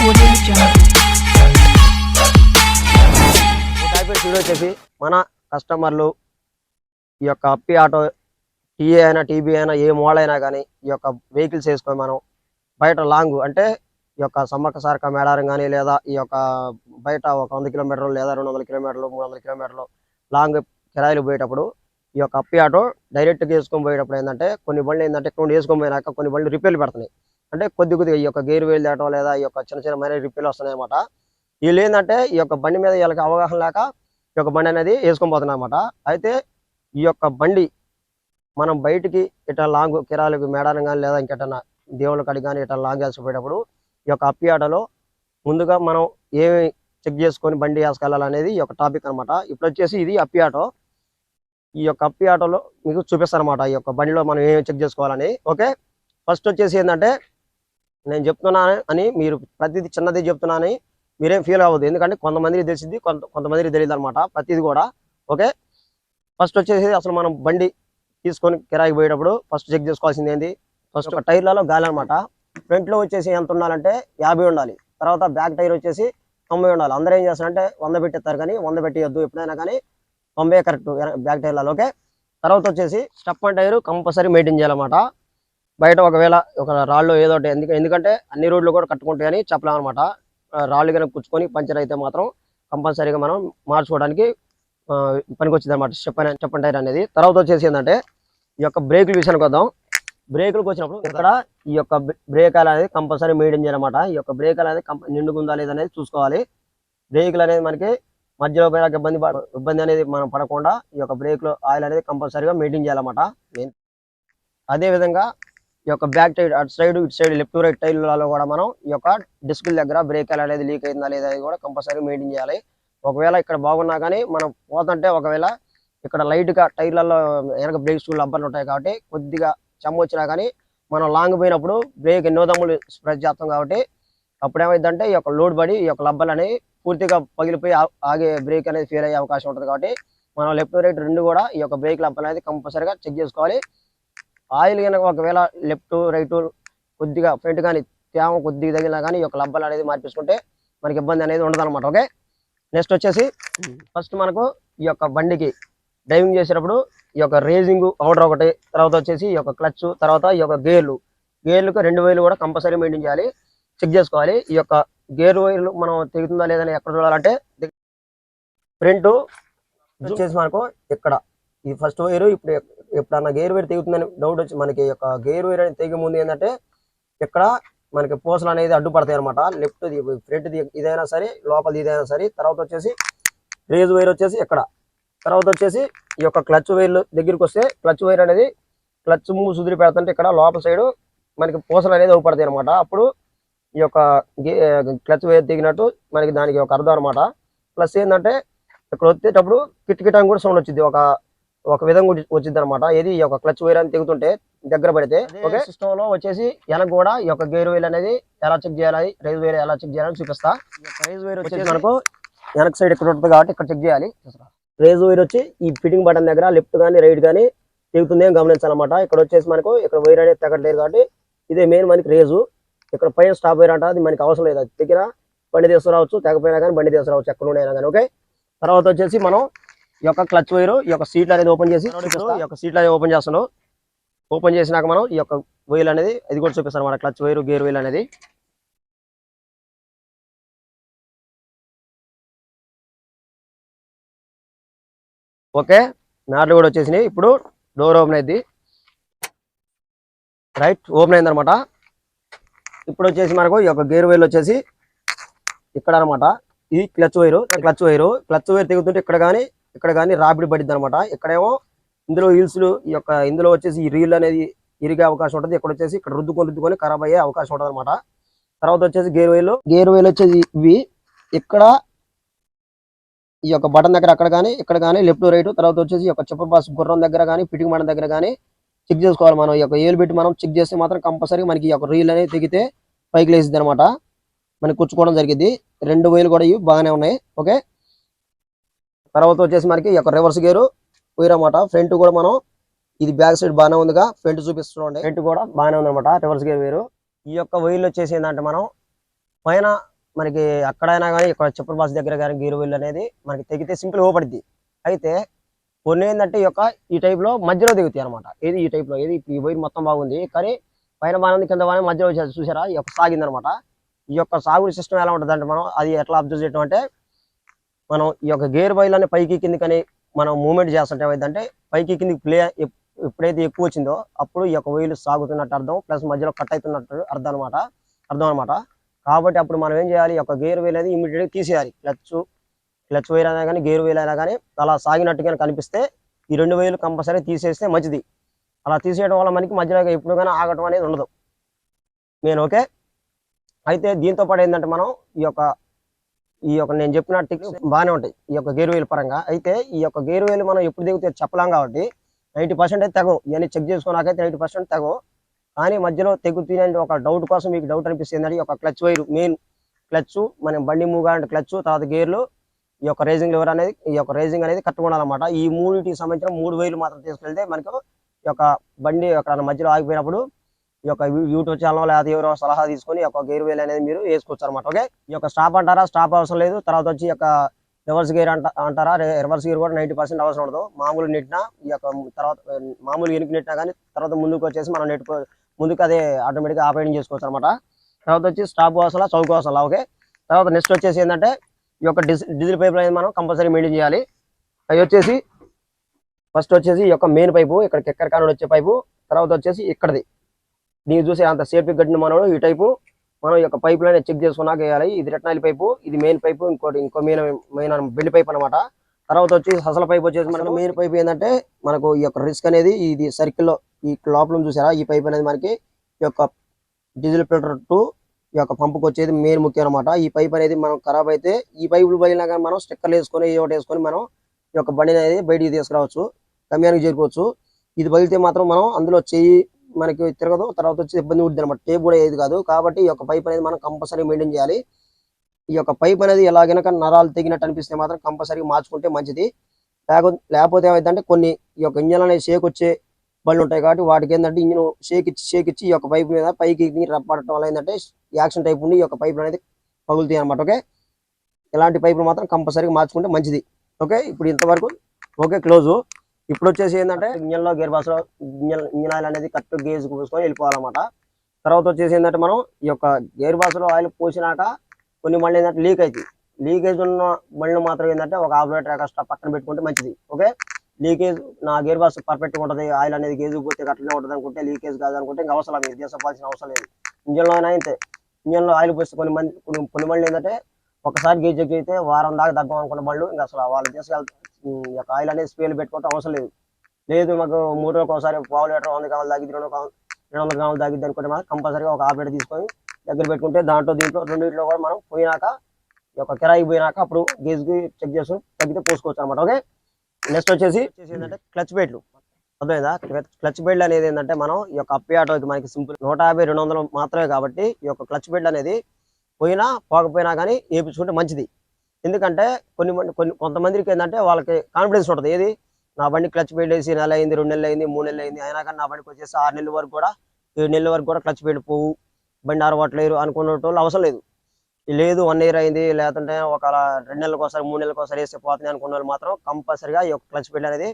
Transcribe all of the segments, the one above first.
Video వచ్చేసి మన కస్టమర్లు ఈ యొక్క అప్పి ఆటో టీఏ అయినా టీబీ అయినా ఏ మోడల్ అయినా కానీ ఈ యొక్క వెహికల్స్ వేసుకొని మనం బయట లాంగ్ అంటే ఈ యొక్క సమ్మక్క సారక మేడారం కానీ లేదా ఈ యొక్క బయట ఒక వంద కిలోమీటర్లు లేదా రెండు వందల కిలోమీటర్లు మూడు వందల కిలోమీటర్లు లాంగ్ కిరాయిలు పోయేటప్పుడు ఈ యొక్క అప్పి ఆటో డైరెక్ట్గా వేసుకొని పోయేటప్పుడు ఏంటంటే కొన్ని బండ్లు ఏంటంటే ఇక్కడ వేసుకొని పోయినాక కొన్ని బండ్లు రిపేర్లు పెడుతున్నాయి. అంటే కొద్ది కొద్దిగా ఈ యొక్క గేర్ వేలు దాటం లేదా ఈ యొక్క చిన్న చిన్న మైన రిపేర్లు వస్తున్నాయన్నమాట. వీళ్ళు ఏంటంటే ఈ యొక్క బండి మీద వీళ్ళకి అవగాహన లేక ఈ యొక్క బండి అనేది వేసుకొని పోతున్నాయన్నమాట. అయితే ఈ యొక్క బండి మనం బయటికి ఇట్లా లాంగ్ కిరాలకు మేడారం కానీ లేదా ఇంకెటన్నా దేవుళ్ళ కాడికి కానీ ఇట్లా లాంగ్ వేసుకుపోయేటప్పుడు ఈ యొక్క అప్పి ఆటలో ముందుగా మనం ఏమి చెక్ చేసుకొని బండి వేసుకెళ్ళాలనేది ఈ యొక్క టాపిక్ అన్నమాట. ఇప్పుడు వచ్చేసి ఇది అప్పి ఆటో. ఈ యొక్క అప్పి ఆటోలో మీకు చూపిస్తారనమాట ఈ యొక్క బండిలో మనం ఏమి చెక్ చేసుకోవాలని. ఓకే? ఫస్ట్ వచ్చేసి ఏంటంటే నేను చెప్తున్నాను అని మీరు ప్రతిదీ చిన్నది చెప్తున్నానని మీరేం ఫీల్ అవ్వద్దు. ఎందుకంటే కొంతమందికి తెలిసింది కొంత కొంతమందికి తెలియదు అనమాట ప్రతిది కూడా ఓకే? ఫస్ట్ వచ్చేసి అసలు మనం బండి తీసుకొని కిరాయికి పోయేటప్పుడు ఫస్ట్ చెక్ చేసుకోవాల్సింది ఏంటి ఫస్ట్ ఒక టైర్లలో గాలి అనమాట ఫ్రంట్లో వచ్చేసి ఎంత ఉండాలంటే యాభై ఉండాలి. తర్వాత బ్యాక్ టైర్ వచ్చేసి తొంభై ఉండాలి. అందరూ ఏం చేస్తారంటే వంద పెట్టేస్తారు కానీ వంద పెట్టేయద్దు ఎప్పుడైనా కానీ. తొంభై కరెక్ట్ బ్యాక్ టైర్లలో ఓకే? తర్వాత వచ్చేసి స్టప్ అండ్ టైర్ కంపల్సరీ మెయింటైన్ చేయాలన్నమాట. బయట ఒకవేళ ఒక రాళ్ళు ఏదో ఒకటి ఎందుకు ఎందుకంటే అన్ని రోడ్లు కూడా కట్టుకుంటాయని చెప్పలేమన్నమాట రాళ్ళు కనుక కుచ్చుకొని పంచర్ అయితే మాత్రం కంపల్సరీగా మనం మార్చుకోవడానికి ఆ, పనికొచ్చింది అనమాట చెప్పని అని టైర్ అనేది. తర్వాత వచ్చేసి ఏంటంటే ఈ యొక్క బ్రేకుల విషయానికి వద్దాం. బ్రేకులకు వచ్చినప్పుడు ఇక్కడ ఈ యొక్క బ్రేక్ అనేది కంపల్సరీ మెయింటైన్ చేయాలన్నమాట. ఈ యొక్క బ్రేక్ అనేది కంప- నిండుకుందా లేదనేది చూసుకోవాలి. బ్రేకులు అనేది మనకి మధ్యలో పోయినాక ఇబ్బంది ఇబ్బంది అనేది మనం పడకుండా ఈ యొక్క బ్రేక్లో ఆయిల్ అనేది కంపల్సరీగా మెయింటైన్ చేయాలన్నమాట. అదేవిధంగా అదే విధంగా ఈ యొక్క బ్యాక్ టైర్ అటు సైడ్ ఇటు సైడ్ లెఫ్ట్ రైట్ టైర్లలో కూడా మనం ఈ యొక్క డిస్కుల దగ్గర బ్రేక్ అనేది లీక్ అయిందా లేదా కూడా కంపల్సరీ మెయింటైన్ చేయాలి. ఒకవేళ ఇక్కడ బాగున్నా కానీ మనం పోతుంటే ఒకవేళ ఇక్కడ లైట్గా టైర్లలో వెనక బ్రేక్ షూలు అబ్బర్లు ఉంటాయి కాబట్టి కొద్దిగా చెమ్మ వచ్చినా కానీ మనం లాంగ్ పోయినప్పుడు బ్రేక్ ఎన్నో దమ్ములు స్ప్రెడ్ చేస్తాం కాబట్టి అప్పుడు ఏమైందంటే ఈ యొక్క లోడ్ పడి ఈ యొక్క లబ్బలు అనేవి పూర్తిగా పగిలిపోయి ఆగే బ్రేక్ అనేది ఫెయిల్ అయ్యే అవకాశం ఉంటుంది కాబట్టి మనం లెఫ్ట్ రైట్ రెండు కూడా ఈ యొక్క బ్రేక్ లబ్బలు అనేది కంపల్సరీగా చెక్ చేసుకోవాలి. ఆయిల్ కనుక ఒకవేళ లెఫ్ట్ రైట్ కొద్దిగా ఫ్రంట్ కానీ తేమ కొద్దిగా తగిలినా కానీ ఈ యొక్క లబ్బలు అనేది మార్పించుకుంటే మనకి ఇబ్బంది అనేది ఉండదు అనమాట ఓకే? నెక్స్ట్ వచ్చేసి ఫస్ట్ మనకు ఈ యొక్క బండికి డ్రైవింగ్ చేసేటప్పుడు ఈ యొక్క రేసింగ్ అవుటర్ ఒకటి తర్వాత వచ్చేసి ఈ యొక్క క్లచ్ తర్వాత ఈ యొక్క గేర్లు. గేర్లకు రెండు వేలు కూడా కంపల్సరీ మెయింటైన్ చేయాలి చెక్ చేసుకోవాలి. ఈ యొక్క గేర్ వైర్లు మనం తెగుతుందా లేదని ఎక్కడ చూడాలంటే ఫ్రంట్ వచ్చేసి మనకు ఇక్కడ ఈ ఫస్ట్ వైర్ ఇప్పుడు ఎప్పుడన్నా గేర్ వేర్ తెగుతుందని డౌట్ వచ్చి మనకి యొక్క గేర్ వేర్ అనేది తెగే ముందు ఏంటంటే ఇక్కడ మనకి పూసలు అనేది అడ్డుపడతాయి అనమాట లెఫ్ట్ ఫ్రంట్ ఇదైనా సరే లోపల ఇదైనా సరే. తర్వాత వచ్చేసి రేజ్ వైర్ వచ్చేసి ఇక్కడ తర్వాత వచ్చేసి ఈ యొక్క క్లచ్ వైర్ దగ్గరికి వస్తే క్లచ్ వైర్ అనేది క్లచ్ మూవ్ సుదిరి పెడుతుంటే ఇక్కడ లోపల సైడ్ మనకి పూసలు అనేది అవుపడతాయి అనమాట అప్పుడు ఈ యొక్క క్లచ్ వైర్ దిగినట్టు మనకి దానికి ఒక అర్థం అనమాట ప్లస్ ఏంటంటే ఇక్కడ వచ్చేటప్పుడు కిట్కిటాంగ్ కూడా సౌండ్ వచ్చింది ఒక ఒక విధంగా వచ్చింది అనమాట ఏది ఈ యొక్క క్లచ్ వైర్ అని తెగుతుంటే దగ్గర పడితే ఓకే? సిస్టమ్లో వచ్చేసి వెనక కూడా ఈ యొక్క గేర్ వైర్ అనేది ఎలా చెక్ చేయాలి రైజ్ వైర్ ఎలా చెక్ చేయాలని చూపిస్తా. రైజ్ వైర్ వచ్చేసి మనకు వెనక సైడ్ ఇక్కడ ఉంటుంది కాబట్టి ఇక్కడ చెక్ చేయాలి. రేజ్ వైర్ వచ్చి ఈ ఫిట్టింగ్ బటన్ దగ్గర లెఫ్ట్ కానీ రైట్ కానీ తెగుతుంది అని గమనించాలన్నమాట. ఇక్కడ వచ్చేసి మనకు ఇక్కడ వైర్ అనేది తెగట్లేదు కాబట్టి ఇదే మెయిన్ మనకి రేజు. ఇక్కడ పైన స్టాప్ వైర్ అంట అది మనకి అవసరం లేదు. అది దగ్గర బండి తీసుకురావచ్చు తెగపోయినా కానీ బండి తీసుకురావచ్చు ఎక్కడ ఉండైనా కానీ ఓకే? తర్వాత వచ్చేసి మనం ఈ యొక్క క్లచ్ వైర్ ఈ యొక్క సీట్లు అనేది ఓపెన్ చేసి. ఈ యొక్క సీట్లు అనేది ఓపెన్ చేస్తున్నాం ఓపెన్ చేసినాక మనం ఈ యొక్క వైర్ అనేది ఇది కూడా చూపిస్తాం మన క్లచ్ వైర్ గేర్ వైర్ అనేది. ఓకే మ్యాట్లు కూడా వచ్చేసినాయి. ఇప్పుడు డోర్ ఓపెన్ అయింది. రైట్ ఓపెన్ అయింది అనమాట ఇప్పుడు వచ్చేసి మనకు ఈ యొక్క గేర్ వైర్ వచ్చేసి ఇక్కడ అనమాట ఇది clutch wire clutch wire clutch wire తెగుతుంటే ఇక్కడ కానీ ఇక్కడ కానీ రాబిడి పడిద్ది అనమాట ఇక్కడేమో ఇందులో హీల్స్లు ఈ యొక్క ఇందులో వచ్చేసి ఈ రీల్ అనేది ఇరిగే అవకాశం ఉంటుంది. ఇక్కడ వచ్చేసి ఇక్కడ రుద్దుకొని రుద్దుకొని ఖరాబ్ అయ్యే అవకాశం ఉంటుంది అనమాట తర్వాత వచ్చేసి గేర్ వేలు. గేర్ వేలు వచ్చేసి ఇవి. ఇక్కడ ఈ యొక్క బటన్ దగ్గర అక్కడ కానీ ఇక్కడ కానీ లెఫ్ట్ రైట్ తర్వాత వచ్చేసి ఈ యొక్క చెప్ప బాస్ గుర్రం దగ్గర కానీ ఫిటింగ్ బటన్ దగ్గర కానీ చెక్ చేసుకోవాలి మనం. ఈ యొక్క ఏలు పెట్టి మనం చెక్ చేస్తే మాత్రం కంపల్సరీ మనకి ఈ యొక్క రీల్ అనేది తెగితే పైకి లేసింది అనమాట మనకి కూర్చుకోవడం జరిగింది. రెండు వేలు కూడా ఇవి బాగానే ఉన్నాయి. ఓకే? తర్వాత వచ్చేసి మనకి ఈ యొక్క రివర్స్ గేరు పోయిరమాట ఫ్రంట్ కూడా మనం ఇది బ్యాక్ సైడ్ బాగానే ఉందిగా. ఫ్రంట్ చూపిస్తుండే ఫ్రంట్ కూడా బాగానే ఉంది రివర్స్ గేర్ వేరు ఈ యొక్క వైర్లు వచ్చేసి ఏంటంటే మనం పైన మనకి అక్కడైనా కానీ ఇక్కడ చెప్పుల బాస్ దగ్గర కానీ గీరు వీల్ అనేది మనకి తెగితే సింపుల్ ఓపడిద్ది అయితే కొన్ని ఏంటంటే ఈ యొక్క ఈ టైప్లో లో మధ్యలో దిగుతాయి అనమాట ఏది ఈ టైప్లో లో? ఏది ఈ వైర్ మొత్తం బాగుంది కానీ పైన బాగుంది కింద బాగానే మధ్యలో వచ్చేసి చూసారా? ఈ యొక్క సాగింది అనమాట ఈ యొక్క సాగుడి సిస్టమ్ ఎలా ఉంటుంది అంటే మనం అది ఎట్లా అబ్జర్వ్ చేయడం అంటే మనం ఈ యొక్క గేర్ వైర్లని పైకి కిందికని మనం మూమెంట్ చేస్తుంటే ఏమైందంటే పైకి కిందికి ప్లే ఎప్పుడైతే ఎక్కువ వచ్చిందో అప్పుడు ఈ యొక్క వైలు సాగుతున్నట్టు అర్థం ప్లస్ మధ్యలో కట్ అవుతున్నట్టు అర్థం అనమాట అర్థం అనమాట. కాబట్టి అప్పుడు మనం ఏం చేయాలి ఈ యొక్క గేర్ వేలు అనేది ఇమీడియట్గా తీసేయాలి. క్లచ్ క్లచ్ వైర్ అయినా కానీ గేర్ వేలు అయినా కానీ అలా సాగినట్టుగా కనిపిస్తే ఈ రెండు వైర్లు కంపల్సరీ తీసేస్తే మంచిది. అలా తీసేయడం వల్ల మనకి మధ్యలో ఎప్పుడు కానీ ఆగటం అనేది ఉండదు. నేను ఓకే? అయితే దీంతో పాటు ఏంటంటే మనం ఈ యొక్క ఈ యొక్క నేను చెప్పిన టిక్స్ బాగానే ఉంటాయి. ఈ యొక్క గేర్ వేలు పరంగా. అయితే ఈ యొక్క గేర్ వేలు మనం ఎప్పుడు దిగుతే చెప్పలేం కాబట్టి నైంటీ పర్సెంట్ అయితే తెగవు. ఇవన్నీ చెక్ చేసుకున్నాకైతే నైంటీ పర్సెంట్ తెగవు. కానీ మధ్యలో తెగుతుంది ఒక డౌట్ కోసం మీకు డౌట్ అనిపిస్తుంది అంటే ఈ యొక్క క్లచ్ వైర్ మెయిన్ క్లచ్ మనం బండి మూగాలంటే క్లచ్ తర్వాత గేర్లు ఈ యొక్క రేసింగ్ లివర్ అనేది ఈ యొక్క రేసింగ్ అనేది కట్టుకోవాలన్నమాట. ఈ మూడింటికి సంబంధించిన మూడు వేలు మాత్రం తీసుకెళ్తే మనకు ఈ యొక్క బండి అక్కడ మధ్యలో ఆగిపోయినప్పుడు ఈ యొక్క యూట్యూబ్ ఛానల్ లేదా ఎవరో సలహా తీసుకొని ఒక యొక్క గేర్ వేల్ అనేది మీరు వేసుకోవచ్చు అనమాట ఓకే? ఈ యొక్క స్టాప్ అంటారా? స్టాప్ అవసరం లేదు. తర్వాత వచ్చి యొక్క రివర్స్ గేర్ అంట అంటారా? రివర్స్ గేర్ కూడా నైంటీ పర్సెంట్ అవసరం ఉండదు. మామూలు నెట్టినా ఈ యొక్క తర్వాత మామూలు ఎనికి నెట్టినా కానీ తర్వాత ముందుకు వచ్చేసి మనం నెట్టుకో ముందుకు అదే ఆటోమేటిక్గా ఆపరేటింగ్ చేసుకోవచ్చు అనమాట తర్వాత వచ్చి స్టాప్ అవసరం చౌక అవసరం ఓకే? తర్వాత నెక్స్ట్ వచ్చేసి ఏంటంటే ఈ యొక్క డిజ్ డీజిల్ పైప్ అనేది మనం కంపల్సరీ మెయింటైన్ చేయాలి. అవి వచ్చేసి ఫస్ట్ వచ్చేసి ఈ యొక్క మెయిన్ పైపు ఇక్కడ కెక్కర్ కానుడు వచ్చే పైపు తర్వాత వచ్చేసి ఇక్కడది. దీన్ని చూసి అంత సేఫ్టీ కట్టిన మనం ఈ టైపు మనం ఈ యొక్క పైప్ లైన్ చెక్ చేసుకున్నాక వేయాలి. ఇది రెట్నాయిల్ పైపు ఇది మెయిన్ పైపు ఇంకోటి ఇంకో మెయిన్ మెయిన్ బెల్లి పైప్ అనమాట తర్వాత వచ్చి అసలు పైప్ వచ్చేసి మనకు మెయిన్ పైప్ ఏంటంటే మనకు ఈ యొక్క రిస్క్ అనేది ఇది సర్కిల్లో ఈ లోపల చూసారా? ఈ పైప్ అనేది మనకి ఈ యొక్క డీజిల్ ఫిల్టర్ టు ఈ యొక్క పంపుకి వచ్చేది మెయిన్ ముఖ్యం అనమాట ఈ పైప్ అనేది మనం ఖరాబ్ అయితే ఈ పైపులు పగిలినా కానీ మనం స్టిక్కర్లు వేసుకొని ఏ ఒకటి వేసుకొని మనం ఈ యొక్క బండి అనేది బయటికి తీసుకురావచ్చు. గమ్యానికి చేరుకోవచ్చు. ఇది పగిలితే మాత్రం మనం అందులో చెయ్యి మనకి తిరగదు తర్వాత వచ్చి ఇబ్బంది ఉంటుంది అనమాట టేప్ కూడా ఏది కాదు. కాబట్టి ఈ యొక్క పైప్ అనేది మనం కంపల్సరీ మెయింటైన్ చేయాలి. ఈ యొక్క పైప్ అనేది ఎలాగైనా నరాలు తెగినట్టు అనిపిస్తే మాత్రం కంపల్సరీ మార్చుకుంటే మంచిది. లేకపోతే లేకపోతే ఏమైందంటే కొన్ని ఈ యొక్క ఇంజన్ అనేది షేక్ వచ్చే బండ్లు ఉంటాయి కాబట్టి వాటికి ఏంటంటే ఇంజిన్ షేక్ ఇచ్చి షేక్ ఇచ్చి ఈ యొక్క పైప్ మీద పైకి రప్పడటం వల్ల ఏంటంటే యాక్షన్ టైప్ ఉండి ఈ యొక్క పైపులు అనేది పగులుతాయి అనమాట ఓకే? ఇలాంటి పైపులు మాత్రం కంపల్సరీగా మార్చుకుంటే మంచిది. ఓకే? ఇప్పుడు ఇంతవరకు ఓకే క్లోజ్. ఇప్పుడు వచ్చేసి ఏంటంటే ఇంజన్లో గేర్ బాస్లో ఇంజన్ ఇంజన్ ఆయిల్ అనేది కరెక్ట్ గేజ్ పోసుకొని వెళ్ళిపోవాలన్నమాట. తర్వాత వచ్చేసి ఏంటంటే మనం ఈ యొక్క గేర్ బాస్లో ఆయిల్ పోసినాక కొన్ని మళ్ళీ ఏంటంటే లీక్ అవుతాయి లీకేజ్ ఉన్న మళ్ళీ మాత్రం ఏంటంటే ఒక ఆపరేటర్ ఎక్స్ట్రా పక్కన పెట్టుకుంటే మంచిది. ఓకే? లీకేజ్ నా గేర్ బాస్ పర్ఫెక్ట్ ఉంటుంది ఆయిల్ అనేది గేజ్ పోతే అట్లనే ఉంటుంది అనుకుంటే లీకేజ్ కాదు అనుకుంటే ఇంకా అవసరం లేదు చేసుకోవాల్సిన అవసరం లేదు. ఇంజన్లో అయినా అయితే ఇంజన్లో ఆయిల్ పోస్తే కొన్ని మంది కొన్ని కొన్ని మళ్ళీ ఏంటంటే ఒకసారి గేజ్ చెక్ అయితే వారం దాకా తగ్గం అనుకున్న బళ్ళు ఇంకా అసలు వాళ్ళు తీసుకెళ్తే ఈ యొక్క ఆయిల్ అనేది స్పేల్ పెట్టుకోవటం అవసరం లేదు. లేదు మాకు మూడు రోజులకు ఒకసారి పావులు లీటర్ వంద కావాలి తగ్గింది రెండు రెండు వందల గ్రాములు తగ్గింది అనుకుంటే మనం కంపల్సరీగా ఒక ఆపరేటర్ తీసుకొని దగ్గర పెట్టుకుంటే దాంట్లో దీంట్లో రెండింటిలో కూడా మనం పోయినాక ఈ యొక్క కిరాయి పోయినాక అప్పుడు గేజ్కి చెక్ చేసుకుని తగ్గితే పోసుకోవచ్చు అనమాట ఓకే? నెక్స్ట్ వచ్చేసి ఏంటంటే క్లచ్ బెల్ట్లు. అర్థమైందా? క్లచ్ బెడ్ అనేది ఏంటంటే మనం ఈ యొక్క అప్పి ఆటోకి మనకి సింపుల్ నూట యాభై రెండు వందలు మాత్రమే కాబట్టి ఈ యొక్క క్లచ్ బెడ్ అనేది పోయినా పోకపోయినా కానీ వేయించుకుంటే మంచిది. ఎందుకంటే కొన్ని మంది కొన్ని కొంతమందికి ఏంటంటే వాళ్ళకి కాన్ఫిడెన్స్ ఉంటుంది. ఏది? నా బండి క్లచ్ పెయిడ్ వేసి నెల అయింది రెండు నెలలు అయింది మూడు నెలలు అయింది అయినా కానీ నా బండికి వచ్చేసి ఆరు నెలల వరకు కూడా ఏడు నెలల వరకు కూడా క్లచ్ బెడ్ పోవు. బండి అరవట్లేరు అనుకున్న వాళ్ళు అవసరం లేదు. లేదు వన్ ఇయర్ అయింది లేదంటే ఒక రెండు నెలలకు ఒకసారి మూడు నెలలకు ఒకసారి వేస్తే పోతుంది అనుకున్న వాళ్ళు మాత్రం కంపల్సరిగా ఈ యొక్క క్లచ్ బెడ్ అనేది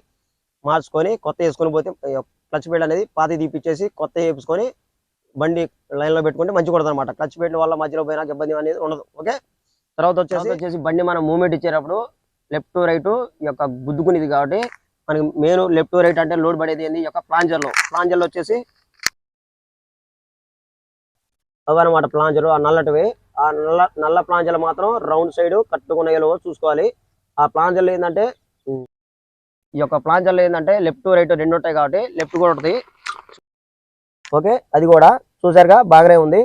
మార్చుకొని కొత్త వేసుకొని పోతే క్లచ్ పెయిడ్ అనేది పాతి తీపిచ్చేసి కొత్త వేసుకొని బండి లైన్లో పెట్టుకుంటే మంచి కొడదు అనమాట క్లచ్ బెడ్ వల్ల మధ్యలో పోయినా ఇబ్బంది అనేది ఉండదు. ఓకే? తర్వాత వచ్చేసి వచ్చేసి బండి మనం మూవ్మెంట్ ఇచ్చేటప్పుడు లెఫ్ట్ రైట్ ఈ యొక్క గుద్దుకునేది కాబట్టి మనకి మెయిన్ లెఫ్ట్ రైట్ అంటే లోడ్ పడేది ఏంది? ఈ యొక్క ప్లాంజర్లో ప్లాంజర్లో వచ్చేసి అవన్నమాట ప్లాంజర్. ఆ నల్లటివి ఆ నల్ల నల్ల ప్లాంజర్లు మాత్రం రౌండ్ సైడ్ కట్టుకునేలో చూసుకోవాలి. ఆ ప్లాంజర్లు ఏంటంటే ఈ యొక్క ప్లాంజర్లు ఏంటంటే లెఫ్ట్ రైట్ రెండు ఉంటాయి కాబట్టి లెఫ్ట్ కూడా ఉంటుంది. ఓకే అది కూడా చూసారుగా బాగానే ఉంది.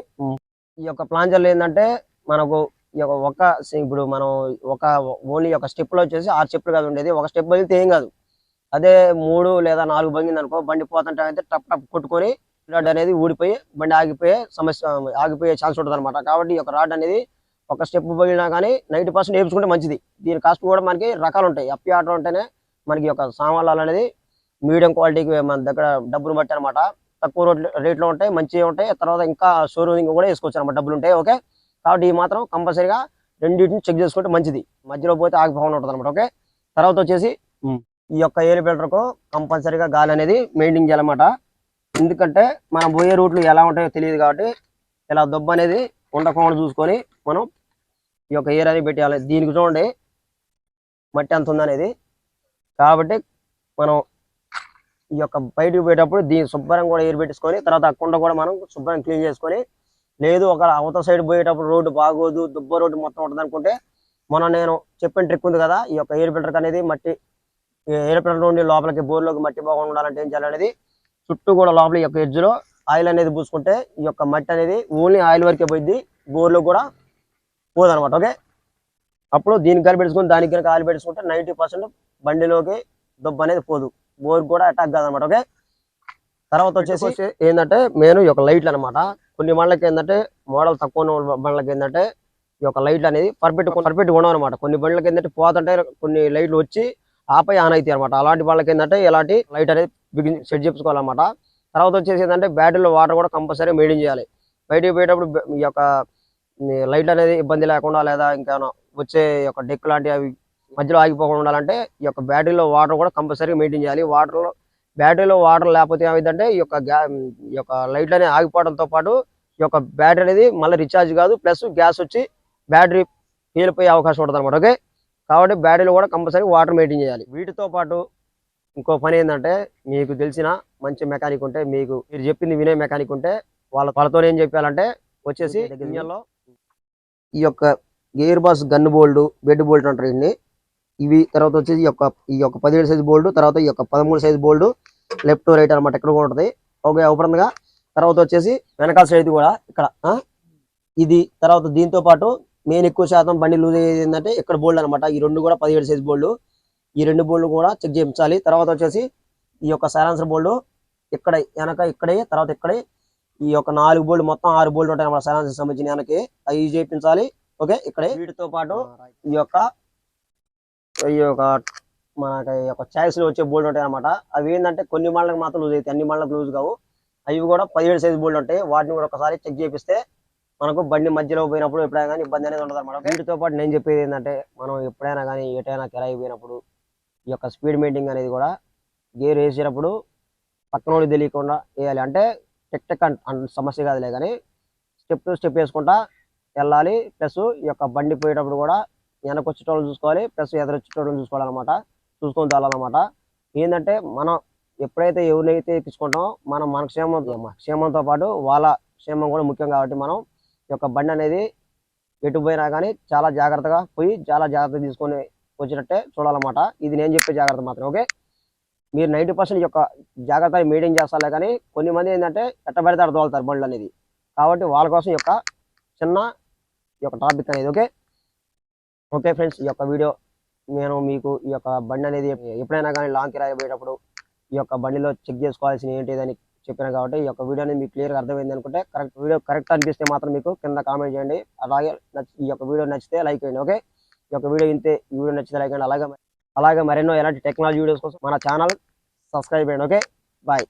ఈ యొక్క ప్లాంజర్లు ఏంటంటే మనకు ఈ యొక్క ఒక ఇప్పుడు మనం ఒక ఓన్లీ ఒక స్టెప్లో వచ్చేసి ఆరు స్టెప్లు కాదు ఉండేది. ఒక స్టెప్ బగిలితే ఏం కాదు. అదే మూడు లేదా నాలుగు బంగింది అనుకో బండి పోతుంటే అయితే టప్ టప్ కొట్టుకొని రాడ్ అనేది ఊడిపోయి బండి ఆగిపోయే సమస్య ఆగిపోయే ఛాన్స్ ఉంటుంది అనమాట కాబట్టి ఈ యొక్క రాడ్ అనేది ఒక స్టెప్ పగిలినా కానీ నైంటీ పర్సెంట్ వేయించుకుంటే మంచిది. దీని కాస్ట్ కూడా మనకి రకాలు ఉంటాయి. అప్పి ఆటో ఉంటేనే మనకి యొక్క సామాన్లు అనేది మీడియం క్వాలిటీకి మన దగ్గర డబ్బులు బట్టి అనమాట తక్కువ రేట్ రేట్లో ఉంటాయి మంచిగా ఉంటాయి. తర్వాత ఇంకా షోరూమింగ్ కూడా వేసుకోవచ్చు అనమాట. డబ్బులు ఉంటాయి ఓకే? కాబట్టి ఈ మాత్రం కంపల్సరీగా రెండింటిని చెక్ చేసుకుంటే మంచిది. మధ్యలో పోతే ఆగిపోకుండా ఉంటుంది అనమాట ఓకే? తర్వాత వచ్చేసి ఈ యొక్క ఎయిర్ ఫిల్టర్కు కంపల్సరీగా గాలి అనేది మెయింటైన్ చేయాలన్నమాట. ఎందుకంటే మనం పోయే రూట్లు ఎలా ఉంటాయో తెలియదు కాబట్టి ఇలా దొబ్బ అనేది ఉండకుండా చూసుకొని మనం ఈ యొక్క ఎయిర్ అనేది పెట్టేయాలి. దీనికి చూడండి మట్టి ఎంత ఉందనేది. కాబట్టి మనం ఈ యొక్క బయటకు పోయేటప్పుడు దీన్ని శుభ్రం కూడా ఎయిర్ పెట్టుకొని తర్వాత కుండ కూడా మనం శుభ్రం క్లీన్ చేసుకొని లేదు ఒక అవతల సైడ్ పోయేటప్పుడు రోడ్డు బాగోదు దుబ్బ రోడ్డు మొత్తం ఉంటుంది అనుకుంటే మొన్న నేను చెప్పిన ట్రిక్ ఉంది కదా ఈ యొక్క ఎయిర్ ఫిల్టర్ అనేది మట్టి ఎయిర్ ఫిల్టర్ నుండి లోపలికి బోర్లోకి మట్టి బాగుండా ఉండాలంటే ఏం చేయాలనేది చుట్టూ కూడా లోపల ఈ యొక్క ఎడ్జ్లో ఆయిల్ అనేది పూసుకుంటే ఈ యొక్క మట్టి అనేది ఓన్లీ ఆయిల్ వరకే పోయింది బోర్లో కూడా పోదనమాట ఓకే? అప్పుడు దీనికి కలిపి పెట్టుకుని దానికి కనుక ఆయిల్ పెట్టుకుంటే నైంటీ పర్సెంట్ బండిలోకి దుబ్బ అనేది పోదు. బోర్ కూడా అటాక్ కాదనమాట ఓకే తర్వాత వచ్చేసి ఏంటంటే మెయిన్ ఈ యొక్క లైట్లు అనమాట కొన్ని బండ్లకి ఏంటంటే మోడల్ తక్కువ ఉన్న బండ్లకి ఏంటంటే ఈ యొక్క లైట్లు అనేది పర్ఫెక్ట్ పర్ఫెక్ట్ ఉండవు అనమాట కొన్ని బండ్లకి ఏంటంటే పోతుంటే కొన్ని లైట్లు వచ్చి ఆపై ఆన్ అవుతాయి అనమాట అలాంటి వాళ్ళకి ఏంటంటే ఇలాంటి లైట్ అనేది బిగిన్ సెట్ చేసుకోవాలన్నమాట తర్వాత వచ్చేసి ఏంటంటే బ్యాటరీలో వాటర్ కూడా కంపల్సరీ మెయింటైన్ చేయాలి. బయటికి పోయేటప్పుడు ఈ యొక్క లైట్ అనేది ఇబ్బంది లేకుండా లేదా ఇంకా వచ్చే యొక్క డెక్ లాంటి అవి మధ్యలో ఆగిపోకుండా ఉండాలంటే ఈ యొక్క బ్యాటరీలో వాటర్ కూడా కంపల్సరీ మెయింటైన్ చేయాలి. వాటర్లో బ్యాటరీలో వాటర్ లేకపోతే ఏమైందంటే ఈ యొక్క గ్యా ఈ యొక్క లైట్ అనేది ఆగిపోవడంతో పాటు ఈ యొక్క బ్యాటరీ అనేది మళ్ళీ రీఛార్జ్ కాదు. ప్లస్ గ్యాస్ వచ్చి బ్యాటరీ పేలిపోయే అవకాశం ఉంటుంది అనమాట ఓకే? కాబట్టి బ్యాటరీలో కూడా కంపల్సరీ వాటర్ మెయింటైన్ చేయాలి. వీటితో పాటు ఇంకో పని ఏంటంటే మీకు తెలిసిన మంచి మెకానిక్ ఉంటే మీకు మీరు చెప్పింది వినే మెకానిక్ ఉంటే వాళ్ళ వాళ్ళతో ఏం చెప్పాలంటే వచ్చేసి ఇంజన్లో ఈ యొక్క gear box gun bolt bed bolt అంటారు ఇన్ని ఇవి తర్వాత వచ్చేసి ఈ యొక్క ఈ యొక్క పదిహేడు సైజ్ బోల్డ్ తర్వాత ఈ యొక్క పదమూడు సైజ్ బోల్డ్ లెఫ్ట్ రైట్ అనమాట ఇక్కడ కూడా ఉంటుంది. ఓకే అవపరంగా తర్వాత వచ్చేసి వెనకాల సైడ్ కూడా ఇక్కడ ఆ? ఇది తర్వాత దీంతో పాటు మెయిన్ ఎక్కువ శాతం బండి లూజ్ అయ్యేది ఏంటంటే ఇక్కడ బోల్డ్ అనమాట ఈ రెండు కూడా పదిహేడు సైజ్ బోల్డ్ ఈ రెండు బోల్డ్ కూడా చెక్ చేయించాలి. తర్వాత వచ్చేసి ఈ యొక్క సైలెన్సర్ బోల్డ్ ఇక్కడ వెనక ఇక్కడే తర్వాత ఇక్కడే ఈ యొక్క నాలుగు బోల్డ్ మొత్తం ఆరు బోల్డ్ ఉంటాయి అన్నమాట. సైలెన్సర్ సంబంధించిన వెనక్కి అవి చేయించాలి. ఓకే ఇక్కడే. వీటితో పాటు ఈ యొక్క ఈ యొక్క మనకి ఒక ఛాయిస్లో వచ్చే బోల్డ్ ఉంటాయి అనమాట అవి ఏంటంటే కొన్ని మళ్ళకి మాత్రం లూజ్ అవుతాయి. అన్ని మళ్ళకి లూజ్ కావు. అవి కూడా పదిహేడు సైజ్ బోల్డ్ ఉంటాయి. వాటిని కూడా ఒకసారి చెక్ చేపిస్తే మనకు బండి మధ్యలో పోయినప్పుడు ఎప్పుడైనా కానీ ఇబ్బంది అనేది ఉండదు అనమాట వీటితో పాటు నేను చెప్పేది ఏంటంటే మనం ఎప్పుడైనా కానీ ఎటైనా కిరాయి పోయినప్పుడు ఈ యొక్క స్పీడ్ మెయింటింగ్ అనేది కూడా గేర్ వేసేటప్పుడు పక్కన తెలియకుండా వేయాలి. అంటే టెక్ టెక్ అంట సమస్య కాదులే కానీ స్టెప్ టు స్టెప్ వేసుకుంటా వెళ్ళాలి. ప్లస్ ఈ యొక్క బండి పోయేటప్పుడు కూడా వెనక వచ్చేటోళ్ళు చూసుకోవాలి ప్లస్ ఎదురు వచ్చేటోళ్ళు చూసుకోవాలన్నమాట చూసుకొని చాలన్నమాట ఏంటంటే మనం ఎప్పుడైతే ఎవరినైతే ఎక్కించుకుంటామో మనం మన క్షేమం క్షేమంతో పాటు వాళ్ళ క్షేమం కూడా ముఖ్యం కాబట్టి మనం ఈ యొక్క బండి అనేది ఎటు పోయినా కానీ చాలా జాగ్రత్తగా పోయి చాలా జాగ్రత్త తీసుకొని వచ్చినట్టే చూడాలన్నమాట. ఇది నేను చెప్పే జాగ్రత్త మాత్రం ఓకే? మీరు నైంటీ పర్సెంట్ యొక్క జాగ్రత్త మెయింటైన్ చేస్తాలే కానీ కొన్ని మంది ఏంటంటే ఎట్టబడితే బండ్లు అనేది. కాబట్టి వాళ్ళ కోసం ఈ యొక్క చిన్న ఈ యొక్క టాపిక్ అనేది ఓకే? ఓకే ఫ్రెండ్స్ ఈ యొక్క వీడియో నేను మీకు ఈ యొక్క బండి అనేది ఎప్పుడైనా కానీ లాంగ్ కిరాయి పోయేటప్పుడు ఈ యొక్క బండిలో చెక్ చేసుకోవాల్సిన ఏంటిదని చెప్పాను కాబట్టి ఈ యొక్క వీడియో మీకు క్లియర్గా అర్థమైంది అనుకుంటే కరెక్ట్ వీడియో కరెక్ట్ అనిపిస్తే మాత్రం మీకు కింద కామెంట్ చేయండి. అలాగే ఈ యొక్క వీడియో నచ్చితే లైక్ చేయండి ఓకే ఈ యొక్క వీడియో ఇంతే ఈ వీడియో నచ్చితే లైక్ చేయండి. అలాగే అలాగే మరెన్నో ఎలాంటి టెక్నాలజీ వీడియోస్ కోసం మన ఛానల్ సబ్స్క్రైబ్ చేయండి ఓకే బాయ్